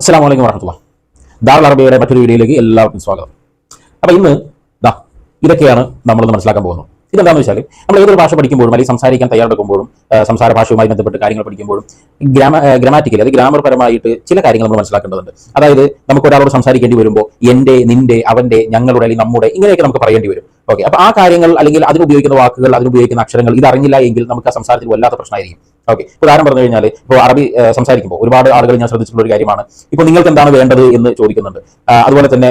അസ്സാം വലൈക്കും വർഹമുല്ല ദാറുൽ അറബിയുടെ മറ്റൊരു വീഡിയോയിലേക്ക് എല്ലാവർക്കും സ്വാഗതം. അപ്പോൾ ഇന്ന് ദാ ഇതൊക്കെയാണ് നമ്മളൊന്ന് മനസ്സിലാക്കാൻ പോകുന്നത്. ഇതെന്താണെന്ന് വെച്ചാൽ നമ്മൾ ഏതൊരു ഭാഷ പഠിക്കുമ്പോഴും അല്ലെങ്കിൽ സംസാരിക്കാൻ തയ്യാറെടുക്കുമ്പോഴും സംസാര ഭാഷയുമായി ബന്ധപ്പെട്ട് കാര്യങ്ങൾ പഠിക്കുമ്പോഴും ഗ്രാമ ഗ്രാമാറ്റിക്കലി അത് ഗ്രാമർ പരമായിട്ട് ചില കാര്യങ്ങൾ നമ്മൾ മനസ്സിലാക്കേണ്ടതുണ്ട്. അതായത് നമുക്ക് ഒരാളോട് സംസാരിക്കേണ്ടി വരുമ്പോൾ എന്റെ നിന്റെ അവന്റെ ഞങ്ങളുടെ അല്ലെങ്കിൽ നമ്മുടെ ഇങ്ങനെയൊക്കെ നമുക്ക് പറയേണ്ടി വരും. ഓക്കെ അപ്പൊ ആ കാര്യങ്ങൾ അല്ലെങ്കിൽ അതിനുപയോഗിക്കുന്ന വാക്കുകൾ അതിനുപയോഗിക്കുന്ന അക്ഷരങ്ങൾ ഇത് അറിഞ്ഞില്ല എങ്കിൽ നമുക്ക് ആ സംസാരത്തിൽ വല്ലാത്ത പ്രശ്നമായിരിക്കും. ഓക്കെ ഉദാഹരണം പറഞ്ഞു കഴിഞ്ഞാൽ ഇപ്പോൾ അറബി സംസാരിക്കുമ്പോൾ ഒരുപാട് ആളുകൾ ഞാൻ ശ്രദ്ധിച്ചിട്ടുള്ള ഒരു കാര്യമാണ്. ഇപ്പൊ നിങ്ങൾക്ക് എന്താണ് വേണ്ടത് എന്ന് ചോദിക്കുന്നുണ്ട്. അതുപോലെ തന്നെ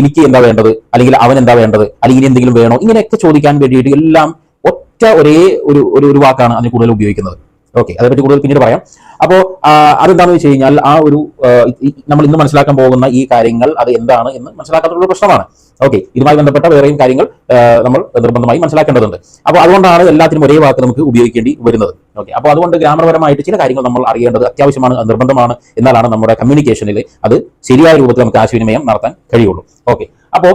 എനിക്ക് എന്താ വേണ്ടത്? അല്ലെങ്കിൽ അവൻ എന്താ വേണ്ടത്? അല്ലെങ്കിൽ എന്തെങ്കിലും വേണോ? ഇങ്ങനെയൊക്കെ ചോദിക്കാൻ വേണ്ടിയിട്ട് എല്ലാം ഒറ്റ ഒരേ ഒരു ഒരു വാക്കാണ് അതിന് കൂടുതൽ ഉപയോഗിക്കുന്നത്. ഓക്കെ അതേപറ്റി കൂടുതൽ പിന്നീട് പറയാം. അപ്പോൾ അതെന്താണെന്ന് വെച്ച് കഴിഞ്ഞാൽ ആ ഒരു നമ്മൾ ഇന്ന് മനസ്സിലാക്കാൻ പോകുന്ന ഈ കാര്യങ്ങൾ അത് എന്താണ് എന്ന് മനസ്സിലാക്കാത്തുള്ള പ്രശ്നമാണ്. ഓക്കെ ഇതുമായി ബന്ധപ്പെട്ട വേറെയും കാര്യങ്ങൾ നമ്മൾ നിർബന്ധമായി മനസ്സിലാക്കേണ്ടതുണ്ട്. അപ്പോൾ അതുകൊണ്ടാണ് എല്ലാത്തിനും ഒരേ വാക്ക് നമുക്ക് ഉപയോഗിക്കേണ്ടി വരുന്നത്. ഓക്കെ അപ്പോൾ അതുകൊണ്ട് ഗ്രാമപരമായിട്ട് ചില കാര്യങ്ങൾ നമ്മൾ അറിയേണ്ടത് അത്യാവശ്യമാണ് നിർബന്ധമാണ് എന്നാലാണ് നമ്മുടെ കമ്മ്യൂണിക്കേഷനിൽ അത് ശരിയായ രൂപത്തിൽ നമുക്ക് ആശയവിനിമയം നടത്താൻ കഴിയുള്ളൂ. ഓക്കെ അപ്പോൾ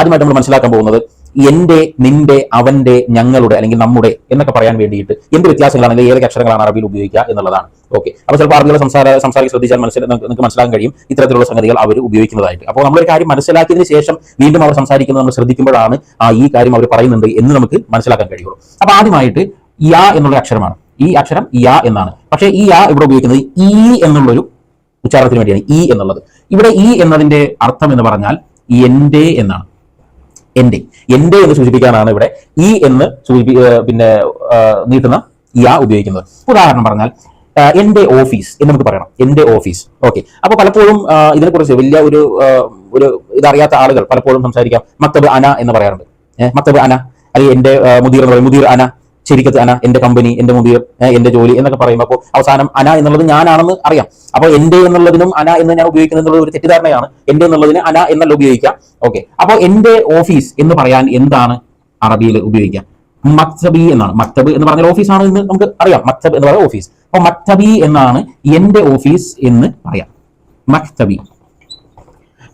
ആദ്യമായിട്ട് നമ്മൾ മനസ്സിലാക്കാൻ പോകുന്നത് എന്റെ നിന്റെ അവന്റെ ഞങ്ങളുടെ അല്ലെങ്കിൽ നമ്മുടെ എന്നൊക്കെ പറയാൻ വേണ്ടിയിട്ട് എന്ത് വ്യത്യാസങ്ങളാണ് അല്ലെങ്കിൽ ഏതൊക്കെ അക്ഷരങ്ങളാണ് അറബിയിൽ ഉപയോഗിക്കുക എന്നുള്ളതാണ്. ഓക്കെ അപ്പോൾ ചിലപ്പോൾ അറിഞ്ഞ സംസാര സംസാരിച്ച് ശ്രദ്ധിച്ചാൽ മനസ്സിലാ നിങ്ങൾക്ക് മനസ്സിലാക്കാൻ കഴിയും ഇത്തരത്തിലുള്ള സംഗതികൾ അവർ ഉപയോഗിക്കുന്നതായിട്ട്. അപ്പോൾ നമ്മളൊരു കാര്യം മനസ്സിലാക്കിയതിന് ശേഷം വീണ്ടും അവർ സംസാരിക്കുന്നത് നമ്മൾ ശ്രദ്ധിക്കുമ്പോഴാണ് ആ ഈ കാര്യം അവർ പറയുന്നുണ്ട് എന്ന് നമുക്ക് മനസ്സിലാക്കാൻ കഴിയുള്ളൂ. അപ്പോൾ ആദ്യമായിട്ട് യാ എന്നുള്ള അക്ഷരമാണ്. ഈ അക്ഷരം യാ എന്നാണ്. പക്ഷേ ഈ യാ ഇവിടെ ഉപയോഗിക്കുന്നത് ഈ എന്നുള്ളൊരു ഉച്ചാരണത്തിന് വേണ്ടിയാണ്. ഈ എന്നുള്ളത്. ഇവിടെ ഈ എന്നതിന്റെ അർത്ഥം എന്ന് പറഞ്ഞാൽ എന്റെ എന്നാണ്. എന്റെ എന്റെ എന്ന് സൂചിപ്പിക്കാനാണ് ഇവിടെ ഈ എന്ന് സൂചിപ്പി പിന്നെ നീട്ടുന്ന യാ ഉപയോഗിക്കുന്നത്. ഉദാഹരണം പറഞ്ഞാൽ എന്റെ ഓഫീസ് എന്ന് നമുക്ക് പറയണം. എന്റെ ഓഫീസ്. ഓക്കെ. അപ്പൊ പലപ്പോഴും ഇതിനെ ഇതിനെക്കുറിച്ച് വലിയ ഒരു ഒരു ഇതറിയാത്ത ആളുകൾ പലപ്പോഴും സംസാരിക്കാം. മക്തബ് അന എന്ന് പറയാറുണ്ട്. ഏഹ് മക്തബ് അന അല്ലെങ്കിൽ എന്റെ മുദീർ എന്ന് പറയും. മുദീർ അന ശരിക്കത്ത് അന എന്റെ കമ്പനി എന്റെ ഏഹ് എന്റെ ജോലി എന്നൊക്കെ പറയുമ്പോൾ അപ്പോൾ അവസാനം അന എന്നുള്ളത് ഞാനാണെന്ന് അറിയാം. അപ്പോൾ എന്റെ എന്നുള്ളതിനും അന എന്ന് ഞാൻ ഉപയോഗിക്കുന്നത് എന്നുള്ള ഒരു തെറ്റിദ്ധാരണയാണ്. എന്റെ എന്നുള്ളതിന് അന എന്നല്ല ഉപയോഗിക്കാം ഓക്കെ. അപ്പോൾ എന്റെ ഓഫീസ് എന്ന് പറയാൻ എന്താണ് അറബിയിൽ ഉപയോഗിക്കുക? മക്തബി എന്നാണ്. മക്തബ് എന്ന് പറഞ്ഞാൽ ഓഫീസാണ് എന്ന് നമുക്ക് അറിയാം. മക്തബ് എന്ന് പറയുന്ന ഓഫീസ്. അപ്പൊ മക്തബി എന്നാണ് എന്റെ ഓഫീസ് എന്ന് പറയാം. മക്തബി.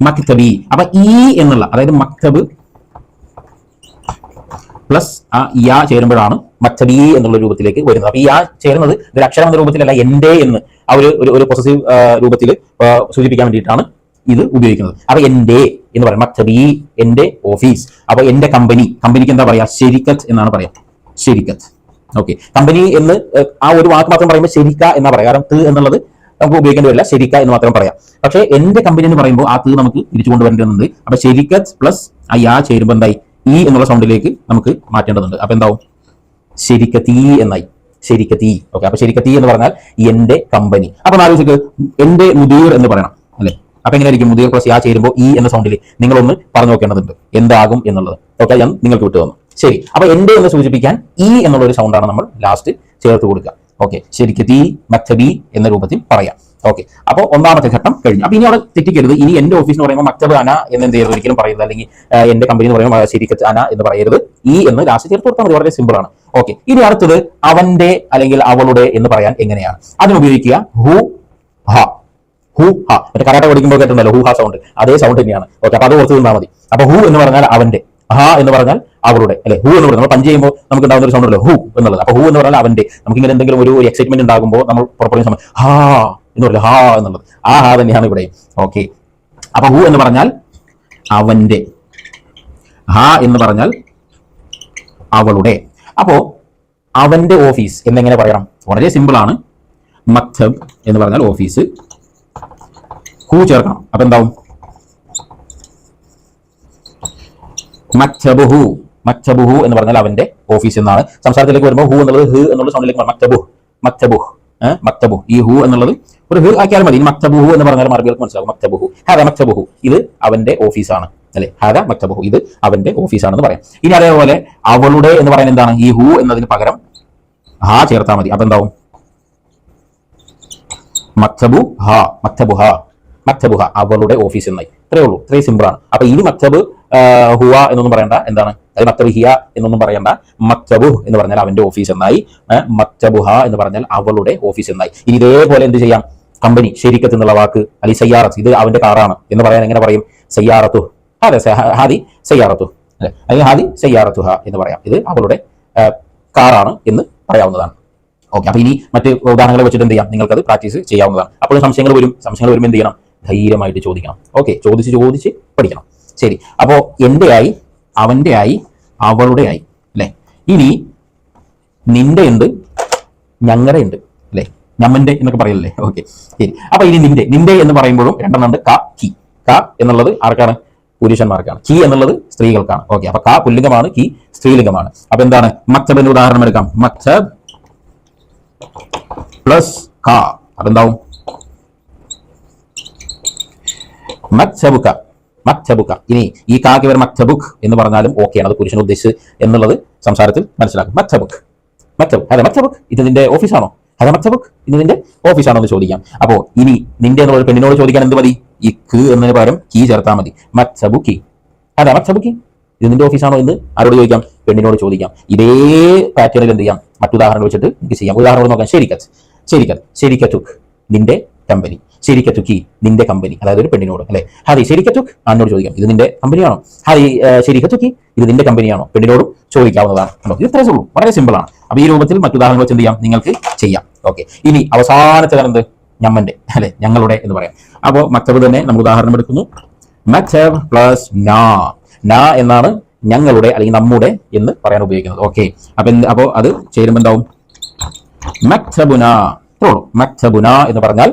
മക്തബി. അപ്പൊ ഈ എന്നുള്ള അതായത് മക്തബ് പ്ലസ് ആ യാ ചേരുമ്പോഴാണ് മക്തബി എന്നുള്ള രൂപത്തിലേക്ക് വരുന്നത്. അപ്പൊ ഈ യാ ചേരുന്നത് ഒരു അക്ഷരം എന്ന രൂപത്തിലല്ല എന്റെ എന്ന് ആ ഒരു ഒരു- രൂപത്തിൽ സൂചിപ്പിക്കാൻ വേണ്ടിയിട്ടാണ് ഇത് ഉപയോഗിക്കുന്നത്. അപ്പൊ എന്റെ എന്ന് പറയാം മക്തബി എന്റെ ഓഫീസ്. അപ്പൊ എന്റെ കമ്പനി കമ്പനിക്ക് എന്താ പറയാ? ശരിക്കത്ത് എന്നാണ് പറയാം. ശരിക്കത്ത്. ഓക്കെ കമ്പനി എന്ന് ആ ഒരു വാക്ക് മാത്രം പറയുമ്പോൾ ശരിക്ക എന്നാ പറയാം. കാരണം ത് എന്നുള്ളത് നമുക്ക് ഉപയോഗിക്കേണ്ടി വരില്ല. ശരിക്ക എന്ന് മാത്രം പറയാം. പക്ഷേ എന്റെ കമ്പനി എന്ന് പറയുമ്പോൾ ആ ത് നമുക്ക് തിരിച്ചു കൊണ്ടുവരേണ്ടതുണ്ട് അപ്പൊ ശരിക്കത്ത് പ്ലസ് ആ യാ ചേരുമ്പോൾ എന്തായി? ഈ എന്നുള്ള സൗണ്ടിലേക്ക് നമുക്ക് മാറ്റേണ്ടതുണ്ട്. അപ്പൊ എന്താവും? ശരിക്കത്തീ എന്നായി. ശരിക്കത്തീ. ഓക്കെ അപ്പൊ ശരിക്കത്തീ എന്ന് പറഞ്ഞാൽ എന്റെ കമ്പനി അപ്പൊ ആലോചിക്ക് എന്റെ മുതിർ എന്ന് പറയണം. അപ്പൊ എങ്ങനെയായിരിക്കും മുതിയ പ്ലസ് യാ ചേരുമ്പോൾ ഈ എന്ന സൗണ്ടിൽ നിങ്ങളൊന്ന് പറഞ്ഞു നോക്കേണ്ടതുണ്ട്. എന്താകും എന്നുള്ളത്. ഓക്കെ ഞാൻ നിങ്ങൾക്ക് വിട്ടു തന്നു. ശരി അപ്പൊ എന്റെ എന്ന് സൂചിപ്പിക്കാൻ ഈ എന്നുള്ള ഒരു സൗണ്ടാണ് നമ്മൾ ലാസ്റ്റ് ചേർത്ത് കൊടുക്കുക. ഓക്കെ ശരിക്ക് തീ മക്തബി എന്ന രൂപത്തിൽ പറയാം. ഓക്കെ അപ്പോൾ ഒന്നാമത്തെ ഘട്ടം കഴിഞ്ഞു. അപ്പൊ ഇനി അവിടെ തെറ്റിക്കരുത്. ഇനി എന്റെ ഓഫീസ് എന്ന് പറയുമ്പോൾ മക്തബ് അന എന്ന് എന്ത് ചെയ്യരുത് ഒരിക്കലും പറയരുത്. അല്ലെങ്കിൽ എന്റെ കമ്പനി എന്ന് പറയുമ്പോൾ ശരിക്കത്ത് അന എന്ന് പറയരുത്. ഈ എന്ന് ലാസ്റ്റ് ചേർത്ത് കൊടുത്താൽ മതി. വളരെ സിമ്പിൾ ആണ്. ഓക്കെ ഇനി അടുത്തത് അവന്റെ അല്ലെങ്കിൽ അവളുടെ എന്ന് പറയാൻ എങ്ങനെയാണ്? അതിനുപയോഗിക്കുക ഹു ഹ. ഹു ഹ മറ്റേ കരാട്ട പഠിക്കുമ്പോൾ കേട്ടിട്ടുണ്ടല്ലോ ഹൂ ഹാ സൗണ്ട് അതേ സൗണ്ട് തന്നെയാണ്. ഓക്കെ അപ്പൊ അത് ഓർത്ത് നിന്നാൽ മതി. അപ്പൊ ഹൂ എന്ന് പറഞ്ഞാൽ അവന്റെ. ഹ എന്ന് പറഞ്ഞാൽ അവരുടെ അല്ലെ? ഹൂ എന്ന് പറഞ്ഞാൽ നമ്മൾ പഞ്ച് ചെയ്യുമ്പോൾ നമുക്ക് ഉണ്ടാകുന്ന ഒരു സൗണ്ട് ഹൂ ഹു എന്നുള്ളത്. അപ്പൊ ഹൂ എന്ന് പറഞ്ഞാൽ അവന്റെ. നമുക്ക് ഇങ്ങനെ എന്തെങ്കിലും ഒരു എക്സൈറ്റ്മെന്റ് ഉണ്ടാകുമ്പോൾ നമ്മൾ പുറപ്പെടുന്ന സമയം ഹാ എന്ന് പറയുന്നത് ഹാ എന്നുള്ളത്. ആ ഹാ തന്നെയാണ് ഇവിടെ. ഓക്കെ അപ്പൊ ഹൂ എന്ന് പറഞ്ഞാൽ അവന്റെ. ഹ എന്ന് പറഞ്ഞാൽ അവളുടെ. അപ്പോ അവന്റെ ഓഫീസ് എന്നെങ്ങനെ പറയണം? വളരെ സിമ്പിൾ ആണ്. മക്തബ് എന്ന് പറഞ്ഞാൽ ഓഫീസ് ഹു ചേർക്കണം. അപ്പൊ എന്താവും? മക്തബുഹു മക്തബുഹു എന്ന് പറഞ്ഞാൽ അവന്റെ ഓഫീസ് എന്നാണ്. സംസാരത്തിലേക്ക് വരുമ്പോൾ ഹു എന്നുള്ളത് ഹ് എന്നുള്ള സൗണ്ടിലേക്ക്. മക്തബുഹ് മക്തബുഹ് മക്തബു ഈ ഹു എന്നുള്ളത് ഒരു ഹു ആക്കിയാൽ മതി. മക്തബുഹു എന്ന് പറഞ്ഞാൽ മറുപടികൾക്ക് മനസ്സിലാവും. മക്തബുഹു ഹാദ മക്തബുഹു ഇത് അവന്റെ ഓഫീസാണ് അല്ലെ? ഹാദ മക്തബുഹു ഇത് അവന്റെ ഓഫീസാണെന്ന് പറയാം. ഇനി അതേപോലെ അവളുടെ എന്ന് പറയുന്നത് എന്താണ്? ഈ ഹു എന്നതിന് പകരം ഹാ ചേർത്താൽ മതി. അപ്പൊ എന്താവും? മക്തബു ഹ. മക്തബു ഹ. മക്തബു ഹ അവളുടെ ഓഫീസ് എന്നായി ഇത്രയേ ഉള്ളൂ. ഇത്രയും സിമ്പിൾ ആണ്. അപ്പൊ ഇനി മക്തബ് ഹുവ എന്നൊന്നും പറയണ്ട. എന്താണ്? അത് മക്തബ് ഹിയ എന്നൊന്നും പറയണ്ട. മക്തബു എന്ന് പറഞ്ഞാൽ അവന്റെ ഓഫീസ് എന്നായി മക്തബുഹ എന്ന് പറഞ്ഞാൽ അവളുടെ ഓഫീസ് എന്നായി ഇനി ഇതേപോലെ എന്ത് ചെയ്യാം? കമ്പനി ശരിക്കത്ത് എന്നുള്ള വാക്ക് അല്ലെങ്കിൽ സയ്യാറത്ത് ഇത് അവന്റെ കാറാണ് എന്ന് പറയാൻ എങ്ങനെ പറയും? സയ്യാറത്തു. അതെ ഹാദി സയ്യാറത്തു. അല്ലെ? അല്ലെങ്കിൽ ഹാദി സയ്യാറത്തു ഹ എന്ന് പറയാം. ഇത് അവളുടെ കാറാണ് എന്ന് പറയാവുന്നതാണ്. ഓക്കെ. അപ്പൊ ഇനി മറ്റ് ഉദാഹരണങ്ങൾ വെച്ചിട്ട് എന്ത് ചെയ്യാം? നിങ്ങൾക്ക് അത് പ്രാക്ടീസ് ചെയ്യാവുന്നതാണ്. അപ്പോൾ സംശയങ്ങൾ വരും. സംശയങ്ങൾ വരുമ്പോൾ എന്ത് ചെയ്യണം? ധൈര്യമായിട്ട് ചോദിക്കണം. ഓക്കെ ചോദിച്ച് ചോദിച്ച് പഠിക്കണം. ശരി. അപ്പോൾ എന്റെ ആയി അവന്റെ ആയി അവളുടെ ആയി അല്ലേ? ഇനി നിന്റെ ഉണ്ട് ഞങ്ങളുടെ ഉണ്ട് അല്ലേ? ഞമ്മന്റെ എന്നൊക്കെ പറയല്ലേ ഓക്കെ ശരി. അപ്പോൾ ഇനി നിന്റെ നിന്റെ എന്ന് പറയുമ്പോഴും രണ്ടെണ്ണം ഉണ്ട്. ക കി. ക എന്നുള്ളത് ആർക്കാണ്? പുരുഷന്മാർക്കാണ്. കി എന്നുള്ളത് സ്ത്രീകൾക്കാണ്. ഓക്കെ അപ്പൊ കാ പുല്ലിംഗമാണ് കി സ്ത്രീലിംഗമാണ്. അപ്പൊ എന്താണ്? മക്തബിന്റെ ഉദാഹരണം എടുക്കാം. മക്തബ് പ്ലസ് ക. അതെന്താവും? മക്തബുക്ക മക്തബുക ഇനി ഈ കാക്ക് മക്തബുക്ക് എന്ന് പറഞ്ഞാലും ഓക്കെയാണ് അത് പുരുഷനെ ഉദ്ദേശിച്ച് എന്നുള്ളത് സംസാരത്തിൽ മനസ്സിലാക്കും. മക്തബുക്ക് മക്തബ് അതെ മക്തബുക്ക് ഇത് നിന്റെ ഓഫീസാണോ അതെ മക്തബുക്ക് ഇത് നിന്റെ ഓഫീസാണോ എന്ന് ചോദിക്കാം. അപ്പോ ഇനി നിന്റെ എന്നുള്ള പെണ്ണിനോട് ചോദിക്കാൻ എന്ത് മതി? ഈ ക് എന്നതിന് പകരം കീ ചേർത്താൽ മതി. മക്തബുക്കി അതെ മക്തബുക്കി ഇത് നിന്റെ ഓഫീസാണോ എന്ന് ആരോട് ചോദിക്കാം? പെണ്ണിനോട് ചോദിക്കാം. ഇതേ പാറ്റേണിൽ എന്ത് ചെയ്യാം? മറ്റുദാഹരണം വെച്ചിട്ട് എനിക്ക് ചെയ്യാം. ഉദാഹരണം നോക്കാം. ശരിക്കത്ത്. ശരിക്കത്ത്. ശരിക്കത്തുക്ക് നിന്റെ കമ്പനി ശരിക്കത്തുക്കി നിന്റെ കമ്പനി അതായത് ഒരു പെണ്ണിനോട് അല്ലെ? ഹരി ശരിക്കത്തുക്ക്? ആണിനോട് ചോദിക്കാം ഇത് നിന്റെ കമ്പനിയാണോ? ഹരി ശരിക്കത്തുക്കി? ഇത് നിന്റെ കമ്പനിയാണോ? പെണ്ണിനോടും ചോദിക്കാവുന്നതാണ്. അപ്പൊ ഇത് ഇത്രേ ഉള്ളൂ. വളരെ സിമ്പിൾ ആണ്. അപ്പൊ ഈ രൂപത്തിൽ മറ്റുദാഹരണങ്ങൾ എന്ത് ചെയ്യാം? നിങ്ങൾക്ക് ചെയ്യാം. ഓക്കെ. ഇനി അവസാനത്തെ എന്ത്? ഞമ്മന്റെ അല്ലെ? ഞങ്ങളുടെ എന്ന് പറയാം. അപ്പോൾ മക്തബ് തന്നെ നമ്മൾ ഉദാഹരണം എടുക്കുന്നു. മക്തബ് പ്ലസ് നാ. നാ എന്നാണ് ഞങ്ങളുടെ അല്ലെങ്കിൽ നമ്മുടെ എന്ന് പറയാൻ ഉപയോഗിക്കുന്നത്. ഓക്കെ. അപ്പൊ അപ്പോൾ അത് ചേരുമ്പോൾ എന്താവും? മക്തബുന ഇത്രേ ഉള്ളൂ. മക്തബുന എന്ന് പറഞ്ഞാൽ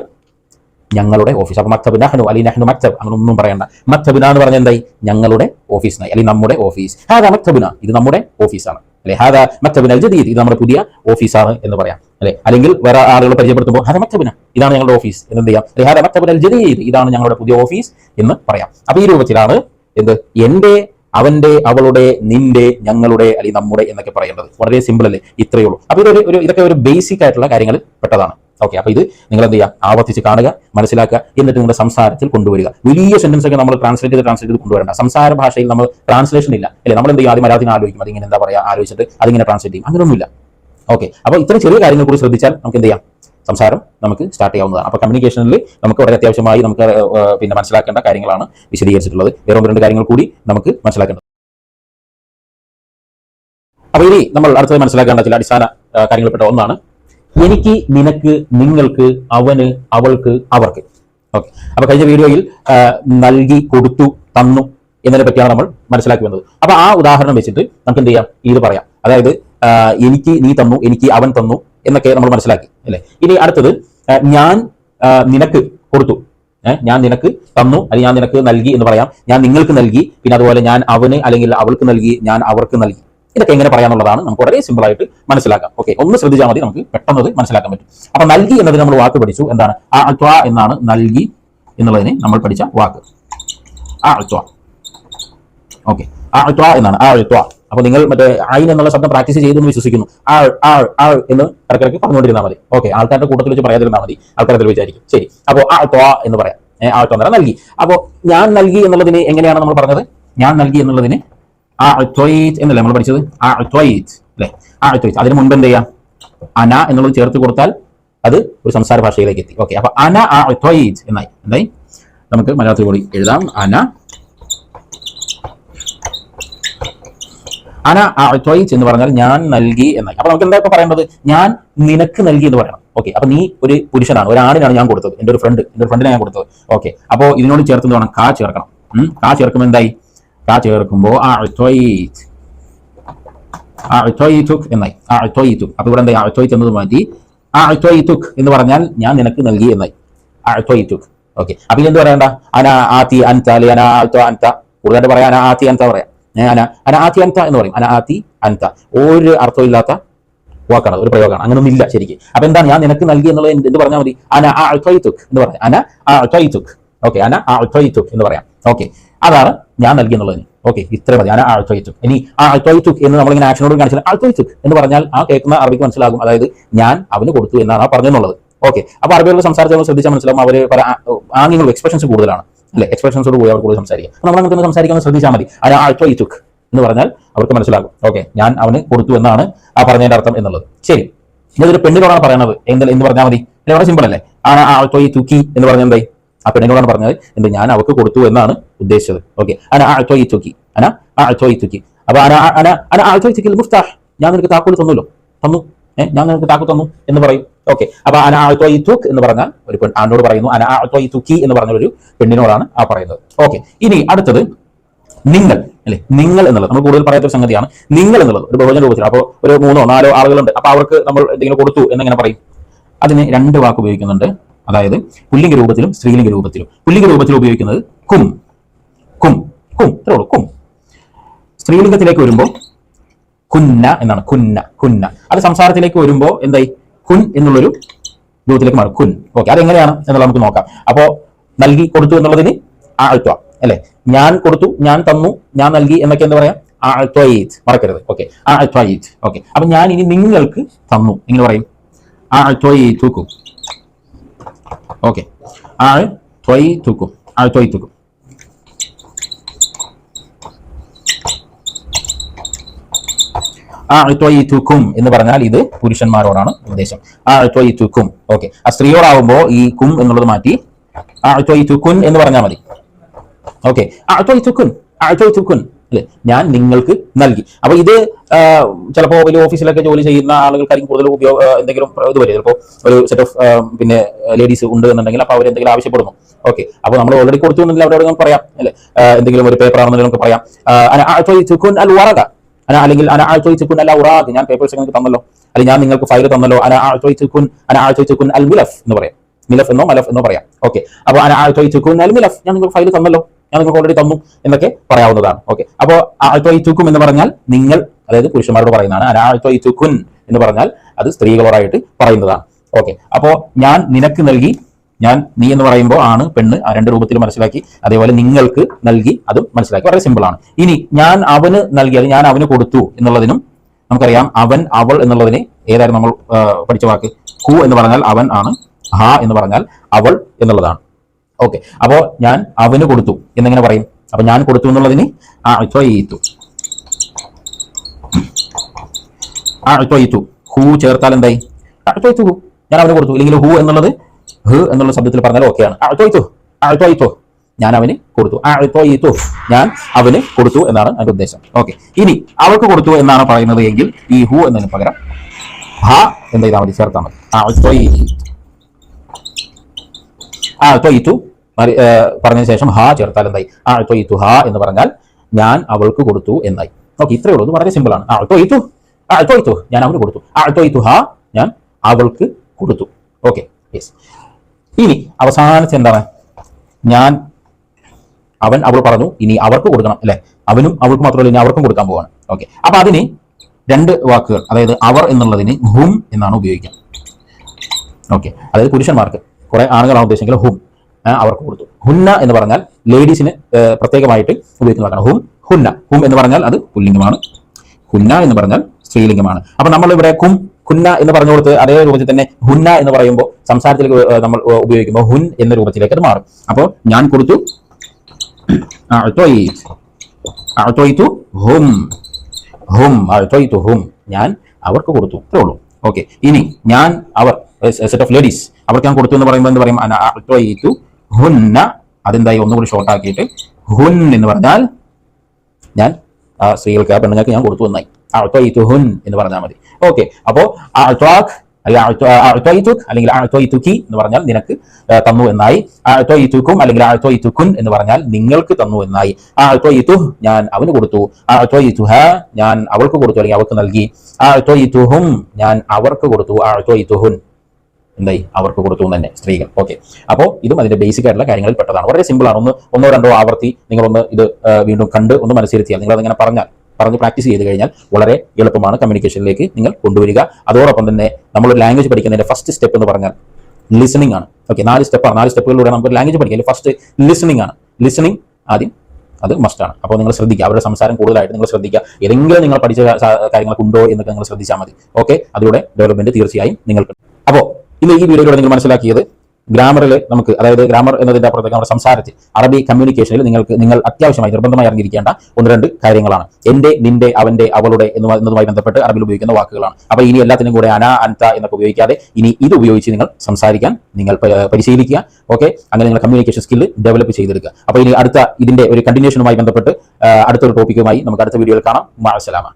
ഞങ്ങളുടെ ഓഫീസ് അപ്പൊ മക്തബ് നഹ്നു അലി നഹ്നു മക്തബ്. അങ്ങനെ ഒന്നും പറയണ്ട മക്തബിന എന്ന് പറഞ്ഞാൽ എന്തായി? ഞങ്ങളുടെ ഓഫീസിനായി അല്ലെങ്കിൽ നമ്മുടെ ഓഫീസ് ഹാദാ മക്തബുന ഇത് നമ്മുടെ ഓഫീസാണ് അല്ലെ? ഹാദാ മക്തബുന ജദീദ് ഇത് നമ്മുടെ പുതിയ ഓഫീസാണ് എന്ന് പറയാം. അല്ലെ? അല്ലെങ്കിൽ വേറെ ആളുകൾ പരിചയപ്പെടുത്തുമ്പോൾ ഹാദാ മക്തബുന ഇതാണ് ഞങ്ങളുടെ ഓഫീസ് എന്ന് എന്ത് ചെയ്യാം അല്ലെ? ഹാദാ മക്തബുന ജദീദ് ഇതാണ് ഞങ്ങളുടെ പുതിയ ഓഫീസ് എന്ന് പറയാം. അപ്പോൾ ഈ രൂപത്തിലാണ് എന്ത്? എന്റെ അവന്റെ അവളുടെ നിന്റെ ഞങ്ങളുടെ അല്ലെങ്കിൽ നമ്മുടെ എന്നൊക്കെ പറയേണ്ടത്. വളരെ സിമ്പിൾ അല്ലേ? ഇത്രയേ ഉള്ളൂ. അപ്പൊ ഇതൊരു ഒരു ഇതൊക്കെ ഒരു ബേസിക് ആയിട്ടുള്ള കാര്യങ്ങളിൽ പെട്ടതാണ്. ഓക്കെ അപ്പൊ ഇത് നിങ്ങൾ എന്ത് ചെയ്യുക? ആവർത്തിച്ച് കാണുക മനസ്സിലാക്കുക എന്നിട്ട് നിങ്ങളുടെ സംസാരത്തിൽ കൊണ്ടുവരിക. വലിയ സെന്റൻസ് ഒക്കെ നമ്മൾ ട്രാൻസ്ലേറ്റ് ചെയ്ത് ട്രാൻസ്ലേറ്റ് ചെയ്ത് കൊണ്ടുവരേണ്ട. സംസാര ഭാഷയിൽ നമ്മൾ ട്രാൻസ്ലേഷൻ ഇല്ല. അല്ലെ? നമ്മൾ എന്ത് ചെയ്യും ആദ്യം മലയാളത്തിൽ ആലോചിക്കും. അതിങ്ങനെ എന്താ പറയുക? ആലോചിച്ചിട്ട് അതിങ്ങനെ ട്രാൻസ്ലേറ്റ് ചെയ്യും. അങ്ങനെയൊന്നുമില്ല ഓക്കെ അപ്പോൾ ഇത്തരം ചെറിയ കാര്യങ്ങൾ കൂടി ശ്രദ്ധിച്ചാൽ നമുക്ക് എന്ത് ചെയ്യാം? സംസാരം നമുക്ക് സ്റ്റാർട്ട് ചെയ്യാവുന്നതാണ്. അപ്പോൾ കമ്മ്യൂണിക്കേഷനിൽ നമുക്ക് വളരെ അത്യാവശ്യമായി നമുക്ക് പിന്നെ മനസ്സിലാക്കേണ്ട കാര്യങ്ങളാണ് വിശദീകരിച്ചിട്ടുള്ളത്. വേറെ ഒന്ന് രണ്ട് കാര്യങ്ങൾ കൂടി നമുക്ക് മനസ്സിലാക്കേണ്ടത്. അപ്പോൾ ഇനി നമ്മൾ അടുത്തത് മനസ്സിലാക്കേണ്ട ചില അടിസ്ഥാന കാര്യങ്ങളിൽപ്പെട്ട ഒന്നാണ്. എനിക്ക് നിനക്ക് നിങ്ങൾക്ക് അവന് അവൾക്ക് അവർക്ക്. ഓക്കെ. അപ്പോൾ കഴിഞ്ഞ വീഡിയോയിൽ നൽകി കൊടുത്തു തന്നു എന്നതിനെ പറ്റിയാണ് നമ്മൾ മനസ്സിലാക്കി വന്നത്. അപ്പോൾ ആ ഉദാഹരണം വെച്ചിട്ട് നമുക്ക് എന്ത് ചെയ്യാം? ഇത് പറയാം. അതായത് എനിക്ക് നീ തന്നു എനിക്ക് അവൻ തന്നു എന്നൊക്കെ നമ്മൾ മനസ്സിലാക്കി അല്ലേ? ഇനി അടുത്തത് ഞാൻ നിനക്ക് കൊടുത്തു. ഞാൻ നിനക്ക് തന്നു അല്ലെങ്കിൽ ഞാൻ നിനക്ക് നൽകി എന്ന് പറയാം. ഞാൻ നിങ്ങൾക്ക് നൽകി പിന്നെ അതുപോലെ ഞാൻ അവന് അല്ലെങ്കിൽ അവൾക്ക് നൽകി ഞാൻ അവർക്ക് നൽകി. ഇതൊക്കെ എങ്ങനെ പറയാന്നുള്ളതാണ് നമുക്ക് വളരെ സിമ്പിൾ ആയിട്ട് മനസ്സിലാക്കാം. ഓക്കെ ഒന്ന് ശ്രദ്ധിച്ചാൽ മതി നമുക്ക് പെട്ടെന്ന് മനസ്സിലാക്കാൻ പറ്റും. അപ്പൊ നൽകി എന്നതിന് നമ്മൾ വാക്ക് പഠിച്ചു. എന്താണ്? ആ അത്വ എന്നാണ് നൽകി എന്നുള്ളതിന് നമ്മൾ പഠിച്ച വാക്ക്. ആ അത്വ. ഓക്കെ ആ എന്നാണ്. ആ അത്വ അപ്പൊ നിങ്ങൾ മറ്റേ ഐൻ എന്നുള്ള ശബ്ദം പ്രാക്ടീസ് ചെയ്തു എന്ന് വിശ്വസിക്കുന്നു. ആ ആ ആ എന്ന് ഇടയ്ക്കിടയ്ക്ക് പറഞ്ഞുകൊണ്ടിരുന്നാൽ മതി. ഓക്കെ ആൾക്കാരുടെ കൂട്ടത്തിൽ വെച്ച് പറയാതിരുന്നാൽ മതി. ആൾക്കാരത്തിൽ വിചാരിക്കും. ശരി. അപ്പോൾ ആ അത്വ എന്ന് പറയാം. ആ അത്വ എന്ന് നൽകി. അപ്പോൾ ഞാൻ നൽകി എന്നുള്ളതിന് എങ്ങനെയാണ് നമ്മൾ പറഞ്ഞത്? ഞാൻ നൽകി എന്നുള്ളതിന് ആ അത്വയിറ്റ് എന്നല്ലേ നമ്മൾ പഠിച്ചത്? ആ അത്വയിറ്റ് അല്ലേ? ആ അത്വയിറ്റ് അതിന് മുൻപ് എന്ത് ചെയ്യാം? അന എന്നുള്ളത് ചേർത്ത് കൊടുത്താൽ അത് ഒരു സംസാര ഭാഷയിലേക്ക് എത്തി. ഓക്കെ അപ്പൊ അന ആ അത്വയിറ്റ് എന്നായി. എന്തായി? നമുക്ക് മലയാളത്തിൽ കൂടി എഴുതാം. അന അന അത്വയിറ്റ് എന്ന് പറഞ്ഞാൽ ഞാൻ നൽകി എന്നായി അപ്പൊ നമുക്ക് എന്താ ഇപ്പൊ പറയേണ്ടത്? ഞാൻ നിനക്ക് നൽകി എന്ന് പറയണം. ഓക്കെ അപ്പൊ നീ ഒരു പുരുഷനാണ് ഒരാണിനാണ് ഞാൻ കൊടുത്തത്. എന്റെ ഒരു ഫ്രണ്ട് എന്റെ ഒരു ഫ്രണ്ടിനെ ഞാൻ കൊടുത്തത്. ഓക്കെ അപ്പോ ഇതിനോട് ചേർത്ത് വേണം? കാ ചേർക്കണം. കാ ചേർക്കുമ്പോൾ എന്തായി? കാ ചേർക്കുമ്പോൾ ആ അത്വയിറ്റ് ആ എന്നായി. ആ അത്വയിത്തുക് അപ്പൊ ഇവിടെ എന്തായി? ആ എന്നത് മാറ്റി ആ എന്ന് പറഞ്ഞാൽ ഞാൻ നിനക്ക് നൽകി എന്നായി. ആ അത്വയിത്തുക് ഓക്കെ അപ്പൊ എന്ത് പറയണ്ട? അന ആത്തി അൻത അനാ അന ആത്വ അൻത കൂടുതലായിട്ട് പറയാൻ ആത്തി അൻത പറയാം. അന ആതി അന്ത എന്ന് പറയും. അന ആതി അൻത ഒരു അർത്ഥമില്ലാത്ത വാക്കാണ് ഒരു പ്രയോഗമാണ്. അങ്ങനൊന്നും ഇല്ല ശരിക്കും. അപ്പൊ എന്താണ് ഞാൻ നിനക്ക് നൽകി എന്നുള്ളത് എന്ത് പറഞ്ഞാൽ മതി? അന ആ എന്ന് പറയാം. അന ആ അത്വയിത്തുക് ഓക്കെ അന ആ എന്ന് പറയാം. ഓക്കെ അതാണ് ഞാൻ നൽകി എന്നുള്ളതിന്. ഓക്കെ ഇത്ര മതി. ഞാൻ ആഴ്ചയിച്ചു ഇനി ആ ആഴ്ചയിച്ചു എന്ന് നമ്മളിങ്ങനെ ആക്ഷനോട് കാണിച്ചാൽ ആഴ്ചയിച്ചു എന്ന് പറഞ്ഞാൽ ആ കേൾക്കുന്ന അറബിക്ക് മനസ്സിലാകും. അതായത് ഞാൻ അവന് കൊടുത്തു എന്നാണ് ആ പറഞ്ഞെന്നുള്ളത്. ഓക്കെ അപ്പൊ അറബികളുടെ സംസാരത്തിൽ നമ്മൾ ശ്രദ്ധിച്ചാൽ മനസ്സിലാവും. അവർ പല ആംഗ്യങ്ങളും എക്സ്പ്രഷൻസ് കൂടുതലാണ്. അല്ലെ? എക്സ്പ്രഷൻസോട് കൂടി അവർ സംസാരിക്കുക അപ്പൊ നമ്മൾ അങ്ങനെ സംസാരിക്കാൻ ശ്രദ്ധിച്ചാൽ മതി. ആ ആഴ്ചയിച്ചു എന്ന് പറഞ്ഞാൽ അവർക്ക് മനസ്സിലാകും. ഓക്കെ ഞാൻ അവന് കൊടുത്തു എന്നാണ് ആ പറഞ്ഞതിന്റെ അർത്ഥം എന്നുള്ളത്. ശരി. ഇതൊരു പെണ്ണിനോടാണ് പറയുന്നത് എന്ത് എന്ന് പറഞ്ഞാൽ മതി? വളരെ സിമ്പിൾ അല്ലേ? ആ തുക്കി എന്ന് പറഞ്ഞാൽ എന്തായി? ആ പെണ്ണിനോടാണ് പറഞ്ഞത് എന്ത് ഞാൻ അവർക്ക് കൊടുത്തു എന്നാണ് ഉദ്ദേശിച്ചത്. ഓക്കെ അന ആ തുക്കി അന ആ തുക്കി അപ്പൊ അന അന അന ഈ തുക്കി മുഫ്താഹ്. ഞാൻ നിനക്ക് താക്കോൽ തന്നല്ലോ തന്നു. ഞാൻ നിനക്ക് താക്കു തന്നു എന്ന് പറയും. ഓക്കെ. അപ്പൊ അന ആഴ്ത്തോയിത്തുക് എന്ന് പറഞ്ഞാൽ ഒരു പെൺ ആണോട് പറയുന്നു അന ആഴ്ത്തോയിത്തുക്കി എന്ന് പറഞ്ഞ ഒരു പെണ്ണിനോടാണ് ആ പറയുന്നത്. ഓക്കെ. ഇനി അടുത്തത് നിങ്ങൾ അല്ലെ? നിങ്ങൾ എന്നുള്ളത്. നമ്മൾ കൂടുതൽ പറയാത്ത ഒരു സംഗതിയാണ് നിങ്ങൾ എന്നുള്ളത്. ഒരു ബഹുജന രൂപത്തിൽ. അപ്പോൾ ഒരു മൂന്നോ നാലോ ആളുകളുണ്ട്. അപ്പൊ അവർക്ക് നമ്മൾ എന്തെങ്കിലും കൊടുത്തു എന്നെങ്ങനെ പറയും. അതിന് രണ്ട് വാക്ക് ഉപയോഗിക്കുന്നുണ്ട്. അതായത് പുല്ലിംഗ രൂപത്തിലും സ്ത്രീലിംഗ രൂപത്തിലും. പുല്ലിംഗ രൂപത്തിൽ ഉപയോഗിക്കുന്നത് കും. കും. കും. കും. സ്ത്രീലിംഗത്തിലേക്ക് വരുമ്പോൾ കുന്ന എന്നാണ്. കുന്ന കുന്ന. അത് സംസാരത്തിലേക്ക് വരുമ്പോൾ എന്തായി? കുൻ എന്നുള്ളൊരു രൂപത്തിലേക്ക് മാറും. കുൻ. ഓക്കെ അതെങ്ങനെയാണ് എന്നുള്ളത് നമുക്ക് നോക്കാം. അപ്പോൾ നൽകി കൊടുത്തു എന്നുള്ളതിന് ആഴ്ത്വ അല്ലെ? ഞാൻ കൊടുത്തു ഞാൻ തന്നു ഞാൻ നൽകി എന്നൊക്കെ എന്താ പറയാ? ആഴ്ത്വയിത് മറക്കരുത്. ഓക്കെ ആഴ്ത്വയിത് ഓക്കെ അപ്പൊ ഞാൻ ഇനി നിങ്ങൾക്ക് തന്നു. നിങ്ങൾ പറയും ആഴ്ത്വയിത്തുക്കും ഓക്കെ ആഴ്ത്വയിത്തുക്കും ആഴ്ത്വയിത്തുക്കും എന്ന് പറഞ്ഞാൽ ഇത് പുരുഷന്മാരോടാണ് ഉദ്ദേശം ആഴ്ത്വയിത്തുക്കും ഓക്കെ. ആ സ്ത്രീയോടാവുമ്പോൾ ഈ കും എന്നുള്ളത് മാറ്റി ആഴ്ത്വയിത്തുക്കുൻ എന്ന് പറഞ്ഞാൽ മതി. ഓക്കെ. ആഴ്ത്വയിത്തുക്കുൻ അല്ലെ? ഞാൻ നിങ്ങൾക്ക് നൽകി. അപ്പൊ ഇത് ചിലപ്പോൾ വലിയ ഓഫീസിലൊക്കെ ജോലി ചെയ്യുന്ന ആളുകൾക്കായിരിക്കും കൂടുതൽ ഉപയോഗ ആ, എന്തെങ്കിലും ഇത് വരും. ചിലപ്പോൾ ഒരു സെറ്റ് ഓഫ് പിന്നെ ലേഡീസ് ഉണ്ട് എന്നുണ്ടെങ്കിൽ അപ്പോൾ അവർ എന്തെങ്കിലും ആവശ്യപ്പെടുന്നു. ഓക്കെ. അപ്പോൾ നമ്മൾ ഓൾറെഡി കൊടുത്തു എന്നുണ്ടെങ്കിൽ അവരോട് നമുക്ക് പറയാം. അല്ലെ? എന്തെങ്കിലും ഒരു പേപ്പർ ആണെന്നുണ്ടെങ്കിൽ നമുക്ക് പറയാം. ആ, അന അല്ലെങ്കിൽ അന ആഴ്ചക്കുൻ അല്ല ഉറാദ് ഞാൻ പേപ്പേഴ്സ് നിങ്ങൾക്ക് തന്നല്ലോ. അല്ലെങ്കിൽ ഞാൻ നിങ്ങൾക്ക് ഫയൽ തന്നല്ലോ. അന ആഴ്ചക്കുൻ അന ആഴ്ചക്കുൻ അൽ മിലഫ് എന്ന് പറയാം. മിലഫ് എന്നോ മലഫ് എന്നോ പറയാം. ഓക്കെ. അപ്പോൾ അന ആഴ്ചക്കുൻ അൽ മിലഫ് ഞാൻ നിങ്ങൾക്ക് ഫയൽ തന്നല്ലോ. ഞാൻ നിങ്ങൾക്ക് ഓൾറെഡി തന്നു എന്നൊക്കെ പറയാവുന്നതാണ്. ഓക്കെ. അപ്പോൾ ആഴ്ചക്കുൻ എന്ന് പറഞ്ഞാൽ നിങ്ങൾ അതായത് പുരുഷന്മാരോട് പറയുന്നതാണ് അന ആഴ്ചക്കുൻ എന്ന് പറഞ്ഞാൽ അത് സ്ത്രീകളോടായിട്ട് പറയുന്നതാണ്. ഓക്കെ. അപ്പോൾ ഞാൻ നിനക്ക് നൽകി ഞാൻ നീ എന്ന് പറയുമ്പോൾ ആണ് പെണ്ണ് ആ രണ്ട് രൂപത്തിൽ മനസ്സിലാക്കി. അതേപോലെ നിങ്ങൾക്ക് നൽകി അതും മനസ്സിലാക്കി. വളരെ സിമ്പിൾ ആണ്. ഇനി ഞാൻ അവന് നൽകി അത് ഞാൻ അവന് കൊടുത്തു എന്നുള്ളതിനും നമുക്കറിയാം അവൻ അവൾ എന്നുള്ളതിന് ഏതായാലും നമ്മൾ പഠിച്ച വാക്ക്. ഹു എന്ന് പറഞ്ഞാൽ അവൻ ആണ് ഹ എന്ന് പറഞ്ഞാൽ അവൾ എന്നുള്ളതാണ്. ഓക്കെ. അപ്പോൾ ഞാൻ അവന് കൊടുത്തു. എന്നെങ്ങനെ പറയും? അപ്പൊ ഞാൻ കൊടുത്തു എന്നുള്ളതിന് ആ ത്വയീത്തു ഹു ചേർത്താൽ എന്തായി? ഹു. ഞാൻ അവന് കൊടുത്തു. ഇല്ലെങ്കിൽ ഹു എന്നുള്ളത് ഹ് എന്നുള്ള ശബ്ദത്തിൽ പറഞ്ഞാൽ ഓക്കെയാണ്. അഴുത്തോയിത്തു അഴുത്തോയിത്തു ഞാൻ അവന് കൊടുത്തു. ആ ത്വയീത്തു ഞാൻ അവന് കൊടുത്തു എന്നാണ് അതിന്റെ ഉദ്ദേശം. ഓക്കെ. ഇനി അവൾക്ക് കൊടുത്തു എന്നാണ് പറയുന്നത് എങ്കിൽ ഈ ഹു എന്നതിന് പകരം ഹ എന്ത് ചെയ്താൽ മതി ചേർത്താൽ മതി. ഏ, പറഞ്ഞതിന് ശേഷം ഹ ചേർത്താൽ എന്തായി? ആ ഹ എന്ന് പറഞ്ഞാൽ ഞാൻ അവൾക്ക് കൊടുത്തു എന്നായി. ഓക്കെ ഇത്രയേ ഉള്ളൂ. വളരെ സിമ്പിൾ ആണ്. ആ ത്വയിത്തു ആ ത്വയിത്തു ഞാൻ അവന് കൊടുത്തു. ഹ ഹാ ഞാൻ അവൾക്ക് കൊടുത്തു. ഓക്കെ യെസ് ഇനി അവസാനത്തെ എന്താണ് ഞാൻ അവൻ അവൾ പറഞ്ഞു ഇനി അവർക്ക് കൊടുക്കണം അല്ലെ? അവനും അവൾക്ക് മാത്രമല്ല ഇനി അവർക്കും കൊടുക്കാൻ പോവാണ്. ഓക്കെ അപ്പൊ അതിന് രണ്ട് വാക്കുകൾ അതായത് അവർ എന്നുള്ളതിന് ഹും എന്നാണ് ഉപയോഗിക്കുക. ഓക്കെ അതായത് പുരുഷന്മാർക്ക് കുറെ ആണുങ്ങളാണ് ഉദ്ദേശിച്ചെങ്കിൽ ഹും അവർക്ക് കൊടുത്തു. ഹുന്ന എന്ന് പറഞ്ഞാൽ ലേഡീസിന് പ്രത്യേകമായിട്ട് ഉപയോഗിക്കുന്ന വാക്കാണ് ഹും ഹുന്ന. ഹും എന്ന് പറഞ്ഞാൽ അത് പുല്ലിംഗമാണ്. ഹുന്ന എന്ന് പറഞ്ഞാൽ സ്ത്രീലിംഗമാണ്. അപ്പൊ നമ്മൾ ഇവിടെ കും ഹുന്ന എന്ന് പറഞ്ഞു കൊടുത്ത് അതേ രൂപത്തിൽ തന്നെ ഹുന്ന എന്ന് പറയുമ്പോൾ സംസാരത്തിലേക്ക് നമ്മൾ ഉപയോഗിക്കുമ്പോൾ ഹുൻ എന്ന രൂപത്തിലേക്ക് അത് മാറും. അപ്പോൾ ഞാൻ കൊടുത്തു ഹും. ഹും ഹും. ഞാൻ അവർക്ക് കൊടുത്തു. അത്രേ ഉള്ളൂ. ഓക്കെ. ഇനി ഞാൻ അവർ സെറ്റ് ഓഫ് ലേഡീസ് അവർക്ക് ഞാൻ കൊടുത്തു എന്ന് പറയുമ്പോൾ എന്ത് പറയും? ഹുന്ന. അതെന്തായി? ഒന്നുകൂടി ഷോർട്ട് ആക്കിയിട്ട് ഹുൻ എന്ന് പറഞ്ഞാൽ ഞാൻ സ്ത്രീകൾക്ക് ആ പെണ്ണുങ്ങൾക്ക് ഞാൻ കൊടുത്തു എന്നായി. അഅ്തയ്തു എന്ന് പറഞ്ഞാൽ മതി. ഓക്കെ അപ്പോ അഅ്താഖ് അല്ലെങ്കിൽ എന്ന് പറഞ്ഞാൽ നിനക്ക് തന്നു എന്നായി. അഅ്തയ്തുക്കും അല്ലെങ്കിൽ അഅ്തയ്തുകുൻ എന്ന് പറഞ്ഞാൽ നിങ്ങൾക്ക് തന്നു എന്നായി. അഅ്തയ്തു ഞാൻ അവന് കൊടുത്തു. അഅ്തയ്തുഹ ഞാൻ അവൾക്ക് കൊടുത്തു അല്ലെങ്കിൽ അവൾക്ക് നൽകി. അഅ്തയ്തുഹും ഞാൻ അവർക്ക് കൊടുത്തു. അഅ്തയ്തുഹുൻ എന്തായി? അവർക്ക് കൊടുത്തു തന്നെ സ്ത്രീകൾ. ഓക്കെ അപ്പോൾ ഇതും അതിന്റെ ബേസിക് ആയിട്ടുള്ള കാര്യങ്ങളിൽ പെട്ടതാണ്. വളരെ സിമ്പിൾ ആണ്. ഒന്ന് ഒന്നോ രണ്ടോ ആവർത്തി നിങ്ങളൊന്ന് ഇത് വീണ്ടും കണ്ട് ഒന്ന് മനസ്സിരുത്തിയാൽ നിങ്ങൾ അതിങ്ങനെ പറഞ്ഞാൽ പറഞ്ഞ് പ്രാക്ടീസ് ചെയ്ത് കഴിഞ്ഞാൽ വളരെ എളുപ്പമാണ് കമ്മ്യൂണിക്കേഷനിലേക്ക് നിങ്ങൾ കൊണ്ടുവരിക. അതോടൊപ്പം തന്നെ നമ്മൾ ലാംഗ്വേജ് പഠിക്കുന്നതിന്റെ ഫസ്റ്റ് സ്റ്റെപ്പ് എന്ന് പറഞ്ഞാൽ ലിസണിംഗ് ആണ്. ഓക്കെ നാല് സ്റ്റെപ്പാണ് നാല് സ്റ്റെപ്പുകളിലൂടെ നമുക്ക് ലാംഗ്വേജ് പഠിക്കാം. ഫസ്റ്റ് ലിസണിംഗ് ആണ്. ലിസണിംഗ് ആദ്യം അത് മസ്റ്റാണ് അപ്പോൾ നിങ്ങൾ ശ്രദ്ധിക്കുക. അവരുടെ സംസാരം കൂടുതലായിട്ട് നിങ്ങൾ ശ്രദ്ധിക്കുക. ഏതെങ്കിലും നിങ്ങൾ പഠിച്ച കാര്യങ്ങളൊക്കെ ഉണ്ടോ എന്നൊക്കെ നിങ്ങൾ ശ്രദ്ധിച്ചാൽ മതി. ഓക്കെ അതിലൂടെ ഡെവലപ്മെന്റ് തീർച്ചയായും നിങ്ങൾക്ക് അപ്പോൾ ഇന്ന് ഈ വീഡിയോയിലൂടെ നിങ്ങൾ മനസ്സിലാക്കിയത് ഗ്രാമറിൽ നമുക്ക് അതായത് ഗ്രാമർ എന്നതിന്റെ അപ്പുറത്തേക്ക് നമ്മുടെ സംസാരത്തിൽ അറബി കമ്മ്യൂണിക്കേഷനിൽ നിങ്ങൾക്ക് നിങ്ങൾ അത്യാവശ്യമായി നിർബന്ധമായി അറിഞ്ഞിരിക്കേണ്ട ഒന്ന് രണ്ട് കാര്യങ്ങളാണ്. എന്റെ നിന്റെ അവന്റെ അവളുടെ എന്നതുമായി ബന്ധപ്പെട്ട് അറബിൽ ഉപയോഗിക്കുന്ന വാക്കുകളാണ്. അപ്പോൾ ഇനി എല്ലാത്തിനും കൂടെ അന അൻത എന്നൊക്കെ ഉപയോഗിക്കാതെ ഇനി ഇത് ഉപയോഗിച്ച് നിങ്ങൾ സംസാരിക്കാൻ നിങ്ങൾ പരിശീലിക്കുക. ഓക്കെ? അങ്ങനെ നിങ്ങൾ കമ്മ്യൂണിക്കേഷൻ സ്കില്ല് ഡെവലപ്പ് ചെയ്തെടുക്കുക. അപ്പോൾ ഇനി അടുത്ത ഇതിന്റെ ഒരു കണ്ടിന്യൂഷനുമായി ബന്ധപ്പെട്ട് അടുത്തൊരു ടോപ്പിക്കുമായി നമുക്ക് അടുത്ത വീഡിയോയിൽ കാണാം. മാസലാമ